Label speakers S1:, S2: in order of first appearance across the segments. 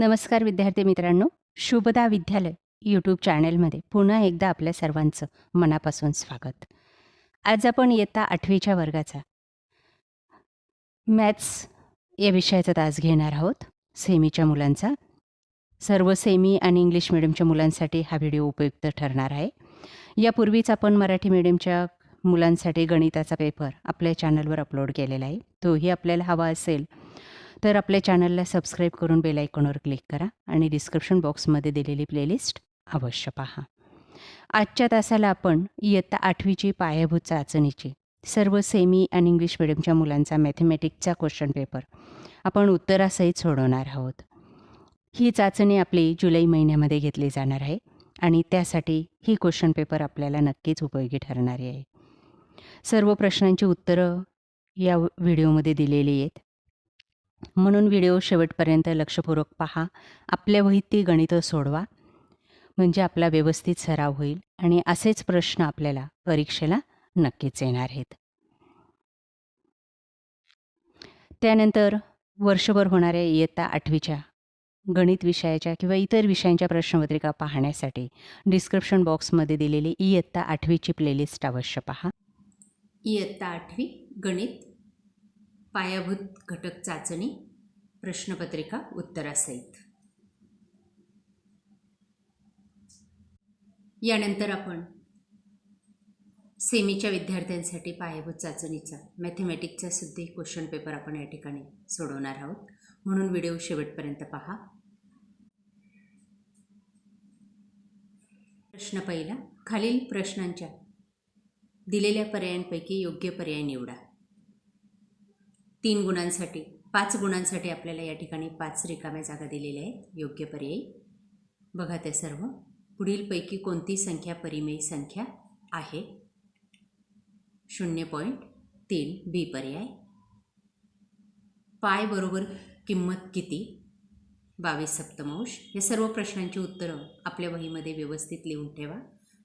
S1: नमस्कार विद्यार्थी मित्रांनो. शुभदा विद्यालय यूट्यूब चॅनलमध्ये पुन्हा एकदा आपल्या सर्वांचं मनापासून स्वागत. आज आपण इयत्ता आठवीच्या वर्गाचा मॅथ्स या विषयाचा तास घेणार आहोत. सेमीच्या मुलांचा. सर्व सेमी आणि इंग्लिश मिडियमच्या मुलांसाठी हा व्हिडिओ उपयुक्त ठरणार आहे. यापूर्वीच आपण मराठी मिडियमच्या मुलांसाठी गणिताचा पेपर आपल्या चॅनलवर अपलोड केलेला आहे. तोही आपल्याला हवा असेल तर आपल्या चॅनलला सबस्क्राईब करून बेल आयकॉनवर क्लिक करा आणि डिस्क्रिप्शन बॉक्समध्ये दिलेली प्लेलिस्ट अवश्य पहा. आजच्या तासाला आपण इयत्ता आठवीची पायाभूत चाचणीची सर्व सेमी आणि इंग्लिश मिडियमच्या मुलांचा मॅथमॅटिक्सचा क्वेश्चन पेपर आपण उत्तरासहित सोडवणार आहोत. ही चाचणी आपली जुलै महिन्यामध्ये घेतली जाणार आहे आणि त्यासाठी ही क्वेश्चन पेपर आपल्याला नक्कीच उपयोगी ठरणारी आहे. सर्व प्रश्नांची उत्तरं या व्हिडिओमध्ये दिलेली आहेत. म्हणून व्हिडिओ शेवटपर्यंत लक्षपूर्वक पहा. आपल्या वहीत ती गणितं सोडवा. म्हणजे आपला व्यवस्थित सराव होईल आणि असेच प्रश्न आपल्याला परीक्षेला नक्कीच येणार आहेत. त्यानंतर वर्षभर होणाऱ्या इयत्ता आठवीच्या गणित विषयाच्या किंवा इतर विषयांच्या प्रश्नपत्रिका पाहण्यासाठी डिस्क्रिप्शन बॉक्समध्ये दिलेली इयत्ता आठवीची प्लेलिस्ट अवश्य पहा. इयत्ता आठवी गणित पायाभूत घटक चाचणी प्रश्नपत्रिका उत्तरासहित. यानंतर आपण सेमीच्या विद्यार्थ्यांसाठी पायाभूत चाचणीचा मॅथमॅटिकचा सुद्धा क्वेश्चन पेपर आपण या ठिकाणी सोडवणार आहोत. म्हणून व्हिडिओ शेवटपर्यंत पहा. प्रश्न पहिला खालील प्रश्नांच्या दिलेल्या पर्यायांपैकी योग्य पर्याय निवडा. तीन गुणांसाठी पाच गुणांसाठी आपल्याला या ठिकाणी पाच रिकाम्या जागा दिलेल्या आहेत. योग्य पर्यायी. बघा ते सर्व. पुढीलपैकी कोणती संख्या परिमेय संख्या आहे? शून्य पॉईंट तीन बी पर्याय. पाय बरोबर किंमत किती? बावीस सप्तमांश. या सर्व प्रश्नांची उत्तरं आपल्या वहीमध्ये व्यवस्थित लिहून ठेवा.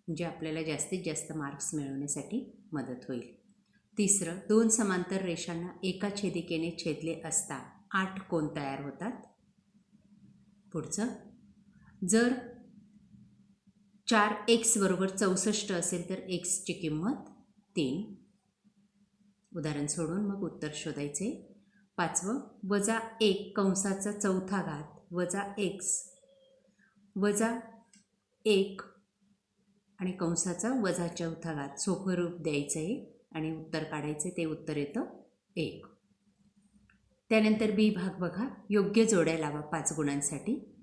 S1: म्हणजे आपल्याला जास्तीत जास्त मार्क्स मिळवण्यासाठी मदत होईल. तिसरं दोन समांतर रेषांना एका छेदिकेने छेदले असता आठ कोण तयार होतात? पुढचं जर चार एक्स बरोबर चौसष्ट असेल तर एक्सची किंमत तीन. उदाहरण सोडून मग उत्तर शोधायचे. पाचवं वजा एक कंसाचा चौथा घात वजा एक्स वजा एक आणि कंसाचा वजा चौथा घात सोपं रूप द्यायचं आहे आणि उत्तर काढायचे ते उत्तर येतं एक. त्यानंतर बी भाग बघा. योग्य जोड्या लावा पाच गुणांसाठी.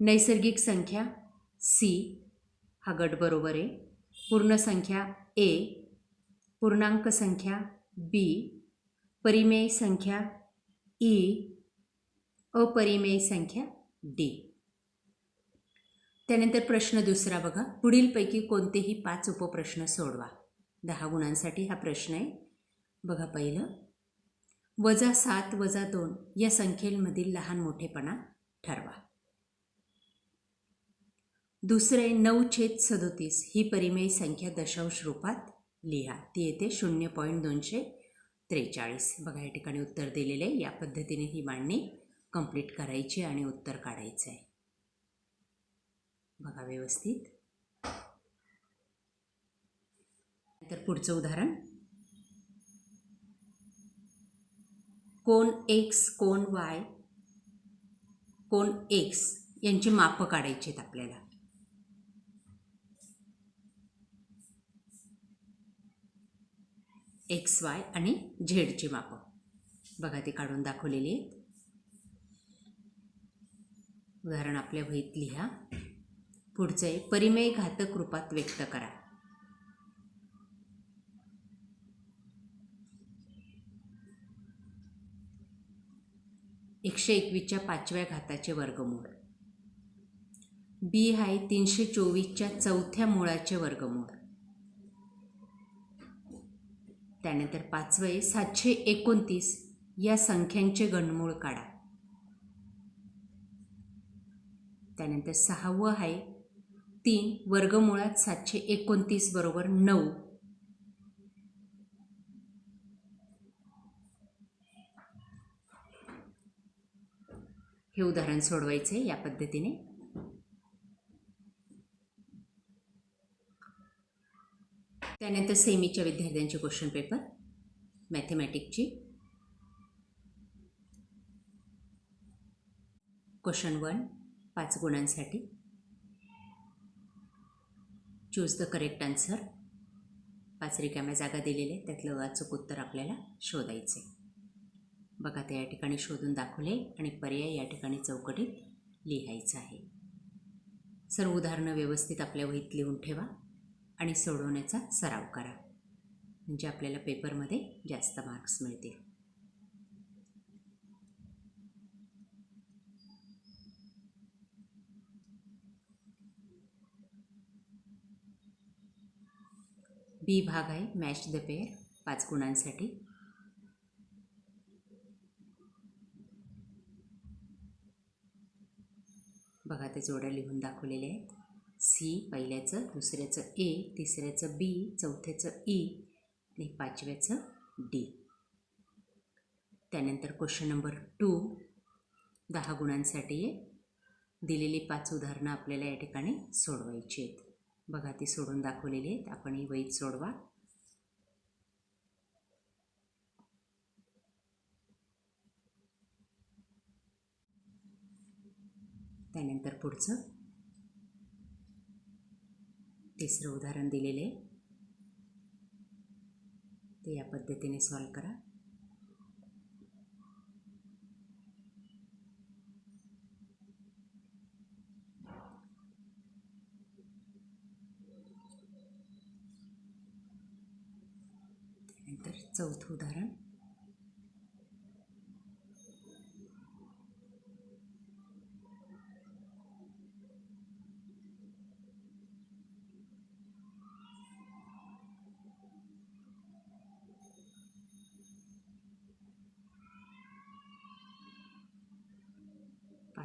S1: नैसर्गिक संख्या सी हा गट बरोबर आहे. पूर्ण संख्या ए पूर्णांक संख्या बी परिमेय संख्या ई अपरिमेय संख्या डी. त्यानंतर प्रश्न दुसरा बघा. पुढीलपैकी कोणतेही पाच उपप्रश्न सोडवा. दहा गुणांसाठी हा प्रश्न आहे. बघा पहिलं. वजा सात वजा दोन या संख्येमधील लहान मोठेपणा ठरवा. दुसरे नऊ छेद सदोतीस. ही परिमेय संख्या दशांश रूपात लिहा. ती येते शून्य पॉईंट दोनशे त्रेचाळीस. बघा या ठिकाणी उत्तर दिलेले आहे. या पद्धतीने ही मांडणी कंप्लीट करायची आणि उत्तर काढायचं आहे बघा व्यवस्थित. तर पुढचं उदाहरण. कोण एक्स कोण वाय कोण एक्स यांची मापं काढायची आहेत आपल्याला. एक्स वाय आणि झेडची मापं. बघा ती काढून दाखवलेली आहेत. उदाहरण आपल्या वहीत लिहा. पुढचं आहे परिमेय घातक रूपात व्यक्त करा. एकशे एकवीसच्या पाचव्या घाताचे वर्गमूळ. बी आहे तीनशे चोवीसच्या चौथ्या मुळाचे वर्गमूळ. त्यानंतर पाचवं आहे सातशे एकोणतीस या संख्यांचे गणमूळ काढा. त्यानंतर सहावं आहे तीन वर्गमुळात सातशे एकोणतीस बरोबर नऊ. हे उदाहरण सोडवायचे या पद्धतीने. त्यानंतर सेमीच्या विद्यार्थ्यांचे क्वेश्चन पेपर मॅथमॅटिकची क्वेश्चन वन पाच गुणांसाठी. चूज द करेक्ट आन्सर पाच रिकाम्या जागा दिलेल्या त्यातलं अचूक उत्तर आपल्याला शोधायचे बघा ते या ठिकाणी शोधून दाखवले आणि पर्याय या ठिकाणी चौकटीत लिहायचं आहे. सर्व उदाहरणं व्यवस्थित आपल्या वहीत लिहून ठेवा आणि सोडवण्याचा सराव करा. म्हणजे आपल्याला पेपरमध्ये जास्त मार्क्स मिळतील. बी भाग आहे मॅच द पेअर पाच गुणांसाठी बघा ते जोड्या लिहून दाखवलेल्या आहेत. सी पहिल्याचं दुसऱ्याचं ए तिसऱ्याचं बी चौथ्याचं ई आणि पाचव्याचं डी त्यानंतर क्वेश्चन नंबर टू दहा गुणांसाठी दिलेली पाच उदाहरणं आपल्याला या ठिकाणी सोडवायची आहेत. बघा ती सोडून दाखवलेली आहेत. आपण ही वहीत सोडवा. त्यानंतर पुढचं. तिसरं उदाहरण दिलेले आहे. ते या पद्धतीने सॉल्व करा. त्यानंतर चौथं उदाहरण.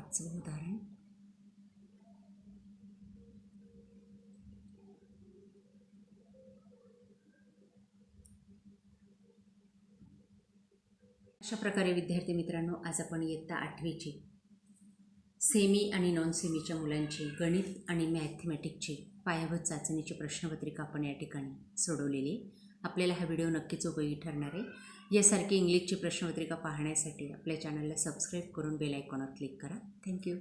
S1: पाचवं उदाहरण. अशा प्रकारे विद्यार्थी मित्रांनो आज आपण इयत्ता आठवीची सेमी आणि नॉन सेमीच्या मुलांची गणित आणि मॅथमॅटिकची पायाभूत चाचणीची प्रश्नपत्रिका आपण या ठिकाणी सोडवलेली. आपल्याला हा व्हिडिओ नक्कीच उपयोगी ठरणार आहे. यासारखी इंग्लिशची प्रश्नपत्रिका पाहण्यासाठी आपल्या चॅनलला सबस्क्राईब करून बेल आयकॉनवर क्लिक करा. थँक्यू.